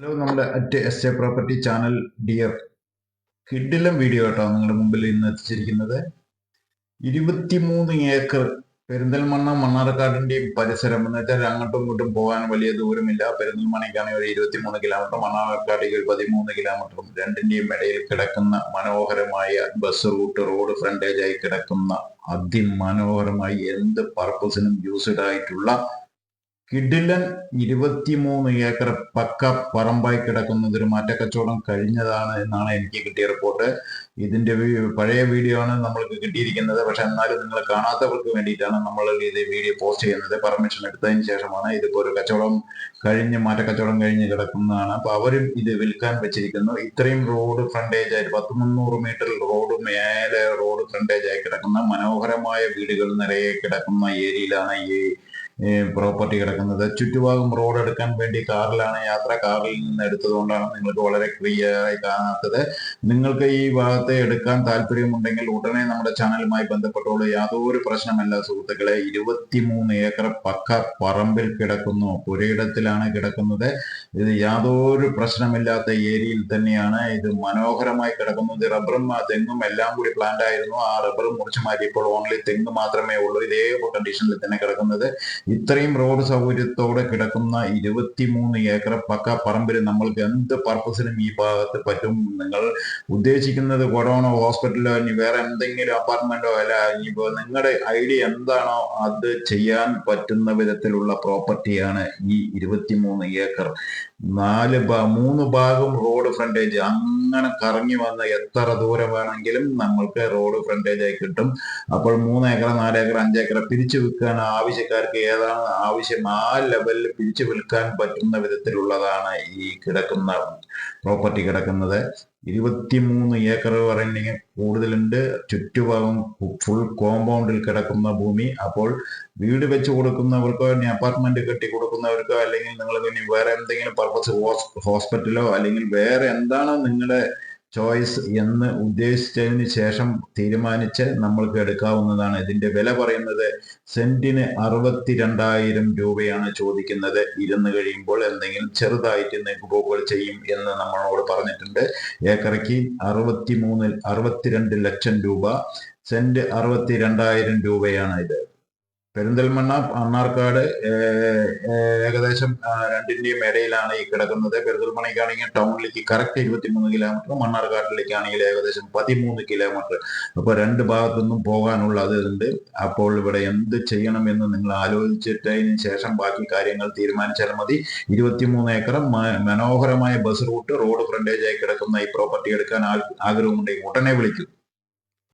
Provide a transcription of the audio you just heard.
Hello നമ്മുടെ at S A property channel dear കിഡിലം video കേട്ടോ നിങ്ങളുടെ മുമ്പിൽ ഇന്ന് എത്തിച്ചിരിക്കുന്നത്. ഇരുപത്തിമൂന്ന് ഏക്കർ പെരിന്തൽമണ്ണ മണ്ണാർക്കാടിന്റെയും പരിസരം എന്ന് വെച്ചാൽ അങ്ങോട്ടും ഇങ്ങോട്ടും പോകാൻ വലിയ ദൂരമില്ല. പെരിന്തൽമണ്ണയ്ക്കാണെങ്കിൽ ഒരു ഇരുപത്തിമൂന്ന് കിലോമീറ്റർ മണ്ണാർക്കാടേക്ക് ഒരു പതിമൂന്ന് കിലോമീറ്ററും രണ്ടിന്റെയും ഇടയിൽ കിടക്കുന്ന മനോഹരമായ ബസ് റൂട്ട് റോഡ് ഫ്രണ്ടേജായി കിടക്കുന്ന അതിമനോഹരമായി എന്ത് പർപ്പസിനും യൂസ്ഡ് ആയിട്ടുള്ള കിഡിലൻ ഇരുപത്തിമൂന്ന് ഏക്കർ പക്ക പറമ്പായി കിടക്കുന്ന ഒരു മാറ്റക്കച്ചവടം കഴിഞ്ഞതാണ് എന്നാണ് എനിക്ക് കിട്ടിയ റിപ്പോർട്ട്. ഇതിന്റെ പഴയ വീഡിയോ ആണ് നമ്മൾക്ക് കിട്ടിയിരിക്കുന്നത്. പക്ഷെ എന്നാലും നിങ്ങൾ കാണാത്തവർക്ക് വേണ്ടിയിട്ടാണ് നമ്മൾ ഇത് വീഡിയോ പോസ്റ്റ് ചെയ്യുന്നത്. പെർമിഷൻ എടുത്തതിന് ശേഷമാണ് ഇതിപ്പോ ഒരു കച്ചവടം കഴിഞ്ഞ് മാറ്റക്കച്ചവടം കഴിഞ്ഞ് കിടക്കുന്നതാണ്. അപ്പൊ അവരും ഇത് വിൽക്കാൻ വെച്ചിരിക്കുന്നു. ഇത്രയും റോഡ് ഫ്രണ്ടേജ് ആയിട്ട് പത്ത് മുന്നൂറ് മീറ്റർ റോഡ് മേലെ റോഡ് ഫ്രണ്ടേജ് ആയി കിടക്കുന്ന മനോഹരമായ വീടുകൾ നിറയെ കിടക്കുന്ന ഏരിയയിലാണ് ഈ പ്രോപ്പർട്ടി കിടക്കുന്നത്. ചുറ്റുഭാഗം റോഡ് എടുക്കാൻ വേണ്ടി കാറിലാണ് യാത്ര. കാറിൽ നിന്ന് എടുത്തതുകൊണ്ടാണ് നിങ്ങൾക്ക് വളരെ ക്ലിയർ ആയി കാണാത്തത്. നിങ്ങൾക്ക് ഈ ഭാഗത്തെ എടുക്കാൻ താല്പര്യമുണ്ടെങ്കിൽ ഉടനെ നമ്മുടെ ചാനലുമായി ബന്ധപ്പെട്ടോളൂ. യാതൊരു പ്രശ്നമല്ല സുഹൃത്തുക്കളെ. ഇരുപത്തിമൂന്ന് ഏക്കർ പക്ക പറമ്പിൽ കിടക്കുന്നു. ഒരിടത്തിലാണ് കിടക്കുന്നത്. ഇത് യാതൊരു പ്രശ്നമില്ലാത്ത ഏരിയയിൽ തന്നെയാണ്. ഇത് മനോഹരമായി കിടക്കുന്നത് റബ്ബറും തെങ്ങും എല്ലാം കൂടി പ്ലാന്റ് ആയിരുന്നു. ആ റബ്ബർ മുറിച്ചു മാറ്റിയപ്പോൾ ഓൺലി തെങ്ങ് മാത്രമേ ഉള്ളൂ. ഇതേ കണ്ടീഷനിൽ തന്നെ കിടക്കുന്നത്. ഇത്രയും റോഡ് സൗകര്യത്തോടെ കിടക്കുന്ന ഇരുപത്തിമൂന്ന് ഏക്കർ പക്ക പറമ്പിൽ നമ്മൾക്ക് എന്ത് പർപ്പസിനും ഈ ഭാഗത്ത് പറ്റും? നിങ്ങൾ ഉദ്ദേശിക്കുന്നത് കൊറോണ ഹോസ്പിറ്റലോ ഇനി വേറെ എന്തെങ്കിലും അപ്പാർട്ട്മെന്റോ അല്ല ഇനിയിപ്പോ നിങ്ങളുടെ ഐഡിയ എന്താണോ അത് ചെയ്യാൻ പറ്റുന്ന വിധത്തിലുള്ള പ്രോപ്പർട്ടിയാണ് ഈ ഇരുപത്തിമൂന്ന് ഏക്കർ. നാല് മൂന്ന് ഭാഗം റോഡ് ഫ്രണ്ടേജ് അങ്ങനെ കറങ്ങി വന്ന എത്ര ദൂരം വേണമെങ്കിലും നമ്മൾക്ക് റോഡ് ഫ്രണ്ടേജ് ആയി കിട്ടും. അപ്പോൾ മൂന്ന് ഏക്കർ നാല് ഏക്കർ അഞ്ച് ഏക്കർ പിരിച്ചു വിൽക്കാൻ ആവശ്യക്കാർക്ക് ഏതാണ് ആവശ്യം? ആ ലെവലിൽ പിരിച്ചു വിൽക്കാൻ പറ്റുന്ന വിധത്തിലുള്ളതാണ് ഈ കിടക്കുന്ന പ്രോപ്പർട്ടി കിടക്കുന്നത്. ഇരുപത്തിമൂന്ന് ഏക്കർ പറയുന്നെങ്കിൽ കൂടുതലുണ്ട്. ചുറ്റുഭാഗം ഫുൾ കോമ്പൗണ്ടിൽ കിടക്കുന്ന ഭൂമി. അപ്പോൾ വീട് വെച്ച് കൊടുക്കുന്നവർക്കോ ഇനി അപ്പാർട്ട്മെന്റ് കെട്ടി കൊടുക്കുന്നവർക്കോ അല്ലെങ്കിൽ നിങ്ങൾ ഇനി വേറെ എന്തെങ്കിലും പർപ്പസ് ഹോസ്പിറ്റലോ അല്ലെങ്കിൽ വേറെ എന്താണോ നിങ്ങളുടെ ചോയ്സ് എന്ന് ഉദ്ദേശിച്ചതിന് ശേഷം തീരുമാനിച്ച് നമ്മൾക്ക് എടുക്കാവുന്നതാണ്. ഇതിന്റെ വില പറയുന്നത് സെന്റിന് അറുപത്തിരണ്ടായിരം രൂപയാണ് ചോദിക്കുന്നത്. ഇരുന്ന് കഴിയുമ്പോൾ എന്തെങ്കിലും ചെറുതായിട്ട് നെക്കുപോക്കുകൾ ചെയ്യും എന്ന് നമ്മളോട് പറഞ്ഞിട്ടുണ്ട്. ഏക്കറയ്ക്ക് അറുപത്തി മൂന്നിൽ അറുപത്തിരണ്ട് ലക്ഷം രൂപ. സെന്റ് അറുപത്തിരണ്ടായിരം രൂപയാണ് ഇത്. പെരിന്തൽമണ്ണ മണ്ണാർക്കാട് ഏകദേശം രണ്ടിന്റെയും ഇടയിലാണ് ഈ കിടക്കുന്നത്. പെരിന്തൽമണ്ണയ്ക്കാണെങ്കിൽ ടൗണിലേക്ക് കറക്റ്റ് ഇരുപത്തിമൂന്ന് കിലോമീറ്റർ മണ്ണാർക്കാട്ടിലേക്കാണെങ്കിൽ ഏകദേശം പതിമൂന്ന് കിലോമീറ്റർ. അപ്പൊ രണ്ട് ഭാഗത്തുനിന്നും പോകാനുള്ള ഉണ്ട്. അപ്പോൾ ഇവിടെ എന്ത് ചെയ്യണം എന്ന് നിങ്ങൾ ആലോചിച്ചിട്ടതിന് ശേഷം ബാക്കി കാര്യങ്ങൾ തീരുമാനിച്ചാൽ മതി. ഇരുപത്തിമൂന്ന് ഏക്കർ മനോഹരമായ ബസ് റൂട്ട് റോഡ് ഫ്രണ്ടേജായി കിടക്കുന്ന ഈ പ്രോപ്പർട്ടി എടുക്കാൻ ആഗ്രഹമുണ്ടെങ്കിൽ ഉടനെ വിളിക്കും.